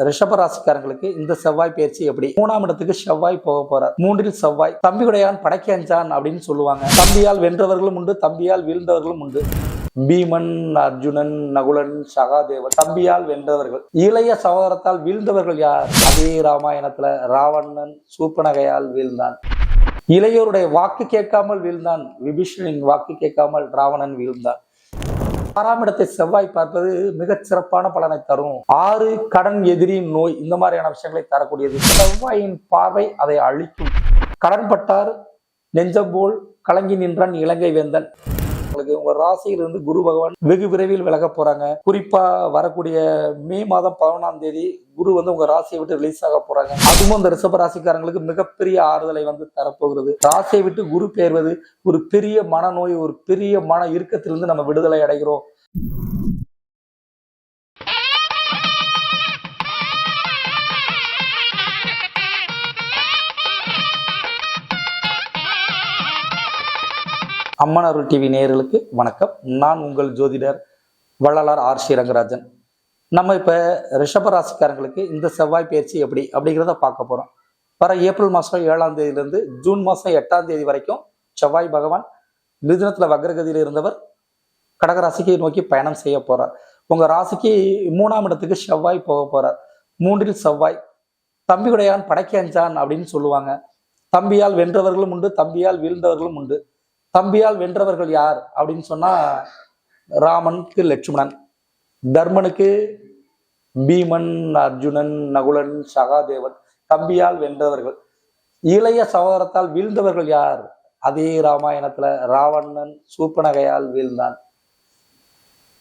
ரிஷபராசிக்காரங்களுக்கு இந்த செவ்வாய் பயிற்சி எப்படி? மூணாம் இடத்துக்கு செவ்வாய் போக போறார். மூன்றில் செவ்வாய். தம்பியுடையான் படைக்க அஞ்சான் அப்படின்னு சொல்லுவாங்க. தம்பியால் வென்றவர்களும் உண்டு தம்பியால் வீழ்ந்தவர்களும் உண்டு. பீமன் அர்ஜுனன் நகுலன் சகாதேவன் தம்பியால் வென்றவர்கள். இளைய சகோதரத்தால் வீழ்ந்தவர்கள் யார்? அதே ராமாயணத்துல ராவணன் சூப்பனகையால் வீழ்ந்தான். இளையோருடைய வாக்கு கேட்காமல் வீழ்ந்தான். விபீஷணின் வாக்கு கேட்காமல் ராவணன் வீழ்ந்தான். ஆறாம் இடத்தை செவ்வாய் பார்ப்பது மிகச் சிறப்பான பலனை தரும். ஆறு கடன் எதிரி நோய் இந்த மாதிரியான விஷயங்களை தரக்கூடியது. செவ்வாயின் பார்வை அதை அழிக்கும். கடன்பட்டார் நெஞ்சம் போல் கலங்கி நின்றான் இலங்கை வேந்தன். உங்களுக்கு உங்க ராசியிலிருந்து குரு பகவான் வெகு விரைவில் விலக போறாங்க. குறிப்பா வரக்கூடிய மே மாதம் பதினொன்றாம் தேதி குரு வந்து உங்க ராசியை விட்டு ரிலீஸ் ஆக போறாங்க. அதுவும் அந்த ரிஷப ராசிக்காரங்களுக்கு மிகப்பெரிய ஆறுதலை வந்து தரப்போகிறது. ராசியை விட்டு குரு பெயர்வது ஒரு பெரிய மனநோய் ஒரு பெரிய மன இறுக்கத்திலிருந்து நம்ம விடுதலை அடைகிறோம். அம்மன் அருள் டிவி நேயர்களுக்கு வணக்கம். நான் உங்கள் ஜோதிடர் வள்ளலார் ஆர் ஸ்ரீரங்கராஜன் நம்ம இப்போ ரிஷபராசிக்காரங்களுக்கு இந்த செவ்வாய் பயிற்சி எப்படி அப்படிங்கிறத பார்க்க போகிறோம் வர ஏப்ரல் மாதம் ஏழாம் தேதியிலேருந்து ஜூன் மாதம் எட்டாம் தேதி வரைக்கும் செவ்வாய் பகவான் மிதுனத்தில் வக்ரகதியில் இருந்தவர் கடகராசிக்கு நோக்கி பயணம் செய்ய போகிறார் உங்கள் ராசிக்கு மூணாம் இடத்துக்கு செவ்வாய் போக போகிறார் மூன்றில் செவ்வாய் தம்பியுடையான் படைக்கஞ்சான் அப்படின்னு சொல்லுவாங்க. தம்பியால் வென்றவர்களும் உண்டு தம்பியால் வீழ்ந்தவர்களும் உண்டு. தம்பியால் வென்றவர்கள் யார் அப்படின்னு சொன்னா ராமனுக்கு லட்சுமணன் தர்மனுக்கு பீமன் அர்ஜுனன் நகுலன் சகாதேவன் தம்பியால் வென்றவர்கள். இளைய சகோதரத்தால் வீழ்ந்தவர்கள் யார்? அதே ராமாயணத்துல ராவணன் சூப்பனகையால் வீழ்ந்தான்.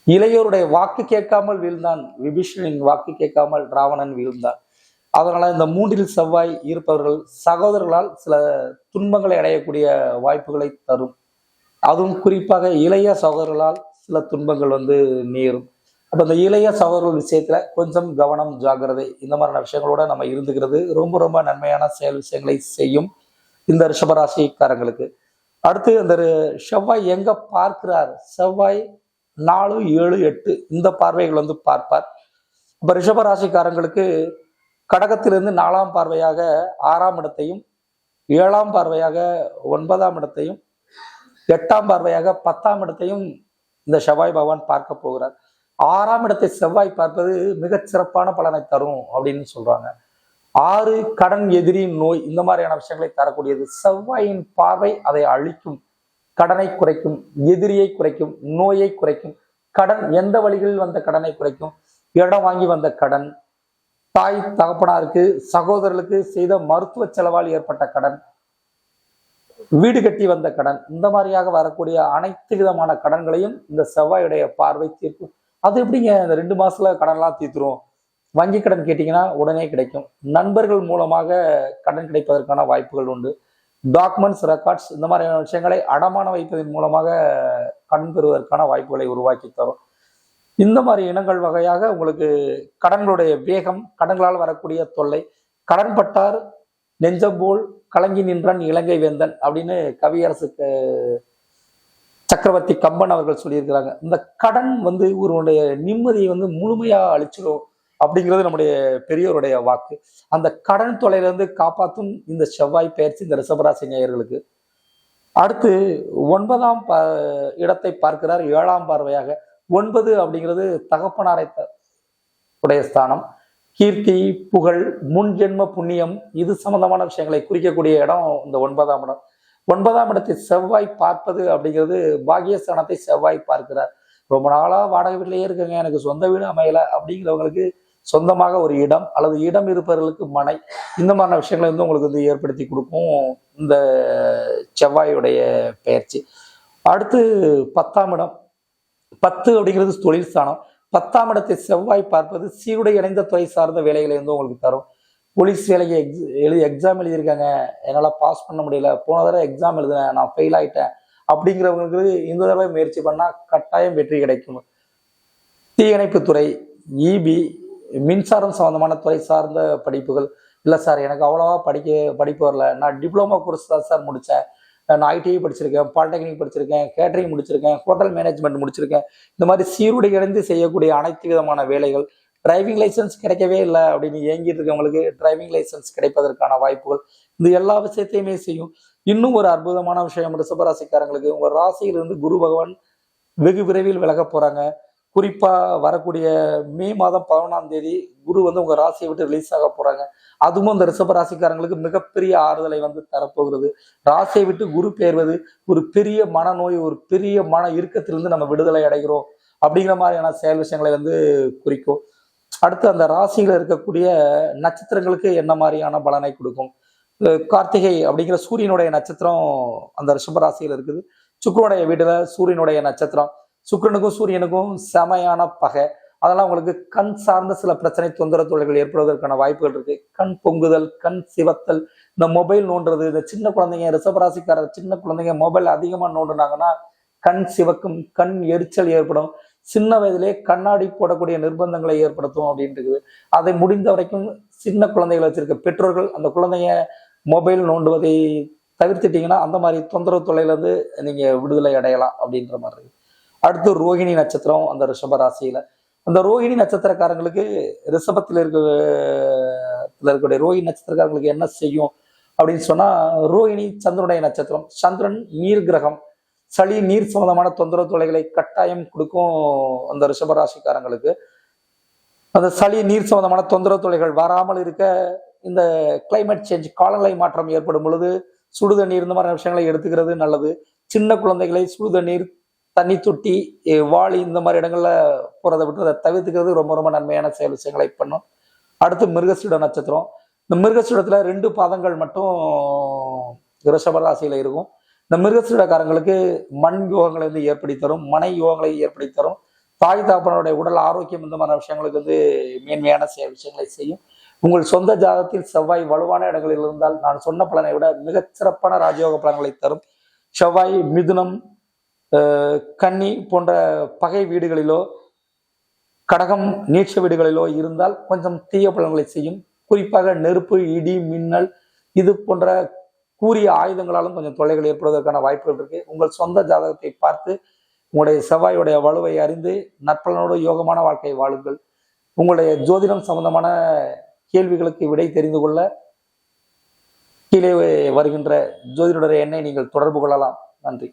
இளையோருடைய வாக்கு கேட்காமல் வீழ்ந்தான். விபீஷனின் வாக்கு கேட்காமல் ராவணன் வீழ்ந்தான். அதனால இந்த மூன்றில் செவ்வாய் இருப்பவர்கள் சகோதரர்களால் சில துன்பங்களை அடையக்கூடிய வாய்ப்புகளை தரும். அதுவும் குறிப்பாக இளைய சகோதரர்களால் சில துன்பங்கள் வந்து நேரும். அப்போ இந்த இளைய சகோதரர்கள் விஷயத்தில் கொஞ்சம் கவனம் ஜாகிரதை இந்த மாதிரியான விஷயங்களோட நம்ம இருந்துக்கிறது. ரொம்ப ரொம்ப நன்மையான செயல் விஷயங்களை செய்யும் இந்த ரிஷபராசிக்காரங்களுக்கு. அடுத்து அந்த செவ்வாய் எங்க பார்க்கிறார்? செவ்வாய் நாலு ஏழு எட்டு. இந்த பார்வைகள் வந்து பார்ப்பார். இப்போ ரிஷபராசிக்காரங்களுக்கு கடகத்திலிருந்து நாலாம் பார்வையாக ஆறாம் இடத்தையும் ஏழாம் பார்வையாக ஒன்பதாம் இடத்தையும் எட்டாம் பார்வையாக பத்தாம் இடத்தையும் இந்த செவ்வாய் பகவான் பார்க்க போகிறார். ஆறாம் இடத்தை செவ்வாய் பார்ப்பது மிகச் சிறப்பான பலனை தரும் அப்படின்னு சொல்றாங்க. ஆறு கடன் எதிரி நோய் இந்த மாதிரியான விஷயங்களை தரக்கூடியது. செவ்வாயின் பார்வை அதை அழிக்கும். கடனை குறைக்கும் எதிரியை குறைக்கும் நோயை குறைக்கும். கடன் எந்த வழிகளில் வந்த கடனை குறைக்கும்? இடம் வாங்கி வந்த கடன் தாய் தகப்பனாருக்கு சகோதரர்களுக்கு செய்த மருத்துவ செலவால் ஏற்பட்ட கடன் வீடு கட்டி வந்த கடன் இந்த மாதிரியாக வரக்கூடிய அனைத்து விதமான கடன்களையும் இந்த செவ்வாயுடைய பார்வை தீர்க்கும். அது எப்படிங்க இந்த ரெண்டு மாசத்துல கடன்லாம் தீர்த்துரும்? வங்கி கடன் கேட்டீங்கன்னா உடனே கிடைக்கும். நண்பர்கள் மூலமாக கடன் கிடைப்பதற்கான வாய்ப்புகள் உண்டு. டாக்குமெண்ட்ஸ் ரெக்கார்ட்ஸ் இந்த மாதிரியான விஷயங்களை அடமான வைப்பதன் மூலமாக கடன் பெறுவதற்கான வாய்ப்புகளை உருவாக்கி தரும். இந்த மாதிரி இனங்கள் வகையாக உங்களுக்கு கடன்களுடைய வேகம் கடன்களால் வரக்கூடிய தொல்லை கடன்பட்டார் நெஞ்சம் போல் கலங்கி நின்றான் இலங்கை வேந்தன் அப்படின்னு கவியரசுக்கு சக்கரவர்த்தி கம்பன் அவர்கள் சொல்லியிருக்கிறாங்க. இந்த கடன் வந்து ஒருவனுடைய நிம்மதியை வந்து முழுமையா அழிச்சிடும் அப்படிங்கிறது நம்முடைய பெரியோருடைய வாக்கு. அந்த கடன் தொலையிலிருந்து காப்பாற்றும் இந்த செவ்வாய் பயிற்சி இந்த ரிஷபராசி நேயர்களுக்கு. அடுத்து ஒன்பதாம் ப இடத்தை பார்க்கிறார் ஏழாம் பார்வையாக. ஒன்பது அப்படிங்கிறது தகப்பனாரை த- உடைய ஸ்தானம். கீர்த்தி புகழ் முன் ஜென்ம புண்ணியம் இது சம்பந்தமான விஷயங்களை குறிக்கக்கூடிய இடம் இந்த ஒன்பதாம் இடம். ஒன்பதாம் இடத்தை செவ்வாய் பார்ப்பது அப்படிங்கிறது பாகியஸ்தானத்தை செவ்வாய் பார்க்கிறார். ரொம்ப நாளாக வாடகை வீட்டிலேயே இருக்குங்க எனக்கு சொந்த வீடு அமையலை அப்படிங்கிறவங்களுக்கு சொந்தமாக ஒரு இடம் அல்லது இடம் இருப்பவர்களுக்கு மனை. இந்த மாதிரியான விஷயங்களை வந்து உங்களுக்கு வந்து ஏற்படுத்தி கொடுக்கும் இந்த செவ்வாயுடைய பெயர்ச்சி அடுத்து பத்தாம் இடம். பத்து அப்படிங்கிறது தொழில் ஸ்தானம். பத்தாம் இடத்தை செவ்வாய் பார்ப்பது சீருடை இணைந்த துறை சார்ந்த வேலைகளை வந்து உங்களுக்கு தரும். போலீஸ் வேலைக்கு எக்ஸ் எழுதி எக்ஸாம் எழுதியிருக்காங்க. என்னால் பாஸ் பண்ண முடியல. போன தடவை எக்ஸாம் எழுதினேன். நான் ஃபெயில் ஆயிட்டேன். அப்படிங்கிறவங்களுக்கு இந்த தடவை முயற்சி பண்ணால் கட்டாயம் வெற்றி கிடைக்கும். தீயணைப்புத்துறை இபி மின்சாரம் சம்பந்தமான துறை சார்ந்த படிப்புகள். இல்லை சார் எனக்கு அவ்வளோவா படிக்க படிப்பு வரல. நான் டிப்ளமா கோர்ஸ் தான் சார் முடித்தேன் நான் ஐடிஐ படிச்சிருக்கேன் பாலிடெக்னிக் படிச்சிருக்கேன் கேட்டரிங் முடிச்சிருக்கேன் ஹோட்டல் மேனேஜ்மெண்ட் முடிச்சிருக்கேன். இந்த மாதிரி சீருடை இணைந்து செய்யக்கூடிய அனைத்து விதமான வேலைகள் டிரைவிங் லைசன்ஸ் கிடைக்கவே இல்லை அப்படின்னு ஏங்கிட்டு இருக்கவங்களுக்கு டிரைவிங் லைசன்ஸ் கிடைப்பதற்கான வாய்ப்புகள் இந்த எல்லா விஷயத்தையுமே செய்யும். இன்னும் ஒரு அற்புதமான விஷயம் ரிஷபராசிக்காரங்களுக்கு உங்கள் ராசியிலிருந்து குரு பகவான் வெகு விரைவில் விலக போகிறாங்க குறிப்பாக வரக்கூடிய மே மாதம் பதினொன்றாம் தேதி குரு வந்து உங்க ராசியை விட்டு ரிலீஸ் ஆக போறாங்க. அதுவும் அந்த ரிஷப ராசிக்காரங்களுக்கு மிகப்பெரிய ஆறுதலை வந்து தரப்போகிறது. ராசியை விட்டு குரு பெயர்வது ஒரு பெரிய மனநோய் ஒரு பெரிய மன இறுக்கத்திலிருந்து நம்ம விடுதலை அடைகிறோம் அப்படிங்கிற மாதிரியான செயல் விஷயங்களை வந்து குறிக்கும். அடுத்து அந்த ராசியில் இருக்கக்கூடிய நட்சத்திரங்களுக்கு என்ன மாதிரியான பலனை கொடுக்கும்? கார்த்திகை அப்படிங்கிற சூரியனுடைய நட்சத்திரம் அந்த ரிஷப ராசியில் இருக்குது. சுக்கரனுடைய வீட்டில் சூரியனுடைய நட்சத்திரம். சுக்கரனுக்கும் சூரியனுக்கும் செமையான பகை. அதெல்லாம் உங்களுக்கு கண் சார்ந்த சில பிரச்சனை தொந்தரவு தொழில்கள் ஏற்படுவதற்கான வாய்ப்புகள் இருக்கு. கண் பொங்குதல் கண் சிவத்தல் இந்த மொபைல் நோண்டுறது இந்த சின்ன குழந்தைங்க ரிஷபராசிக்கார சின்ன குழந்தைங்க மொபைல் அதிகமா நோண்டுனாங்கன்னா கண் சிவக்கும் கண் எரிச்சல் ஏற்படும். சின்ன வயதிலே கண்ணாடி போடக்கூடிய நிர்பந்தங்களை ஏற்படுத்தும் அப்படின்ட்டு அதை முடிந்த வரைக்கும் சின்ன குழந்தைகள் வச்சிருக்க பெற்றோர்கள் அந்த குழந்தைங்க மொபைல் நோண்டுவதை தவிர்த்துட்டீங்கன்னா அந்த மாதிரி தொந்தரவு தொலைலேருந்து நீங்கள் விடுதலை அடையலாம் அப்படின்ற மாதிரி இருக்கு. அடுத்து ரோகிணி நட்சத்திரம் அந்த ரிஷப ராசியில. அந்த ரோகிணி நட்சத்திரக்காரங்களுக்கு ரிஷபத்தில் இருக்க இருக்கக்கூடிய ரோஹிணி நட்சத்திரக்காரங்களுக்கு என்ன செய்யும் அப்படின்னு சொன்னா ரோஹிணி சந்திரனுடைய நட்சத்திரம். சந்திரன் நீர் கிரகம் சளி நீர் சம்பந்தமான தொந்தரவு தொலைகளை கட்டாயம் கொடுக்கும் அந்த ரிஷபராசிக்காரங்களுக்கு அந்த சளி நீர் சம்பந்தமான தொந்தரவு தொலைகள் வராமல் இருக்க இந்த கிளைமேட் சேஞ்ச் காலநிலை மாற்றம் ஏற்படும் பொழுது சுடுதண்ணீர் இந்த மாதிரி விஷயங்களை எடுத்துக்கிறது நல்லது. சின்ன குழந்தைகளை சுடுதண்ணீர் தண்ணி தொட்டி வாளி இந்த மாதிரி இடங்கள்ல போறதை விட்டு அதை தவிர்த்துக்கிறது ரொம்ப ரொம்ப நன்மையான செயல் விஷயங்களை பண்ணும். அடுத்து மிருகசீட நட்சத்திரம். இந்த மிருகசீடத்துல ரெண்டு பாதங்கள் மட்டும் ரிஷப இருக்கும். இந்த மிருகசீடக்காரங்களுக்கு மண் யோகங்களை வந்து ஏற்படுத்தி தரும் மனை யோகங்களை ஏற்படுத்தி தரும். தாய் தாப்பனுடைய உடல் ஆரோக்கியம் இந்த மாதிரி விஷயங்களுக்கு வந்து மேன்மையான செயல் விஷயங்களை செய்யும். உங்கள் சொந்த ஜாதத்தில் செவ்வாய் வலுவான இடங்களில் இருந்தால் நான் சொன்ன பலனை விட மிகச்சிறப்பான ராஜயோக பலன்களை தரும். செவ்வாய் மிதுனம் கன்னி போன்ற பகை வீடுகளிலோ கடகம் நீட்ச வீடுகளிலோ இருந்தால் கொஞ்சம் தீய பலன்களை செய்யும். குறிப்பாக நெருப்பு இடி மின்னல் இது போன்ற கூறிய ஆயுதங்களாலும் கொஞ்சம் தொல்லைகள் ஏற்படுவதற்கான வாய்ப்புகள் இருக்கு. உங்கள் சொந்த ஜாதகத்தை பார்த்து உங்களுடைய செவ்வாயுடைய வலுவை அறிந்து நற்பலனோடு யோகமான வாழ்க்கையை வாழுங்கள். உங்களுடைய ஜோதிடம் சம்பந்தமான கேள்விகளுக்கு விடை தெரிந்து கொள்ள கீழே வருகின்ற ஜோதிடருடைய எண்ணை நீங்கள் தொடர்பு கொள்ளலாம். நன்றி.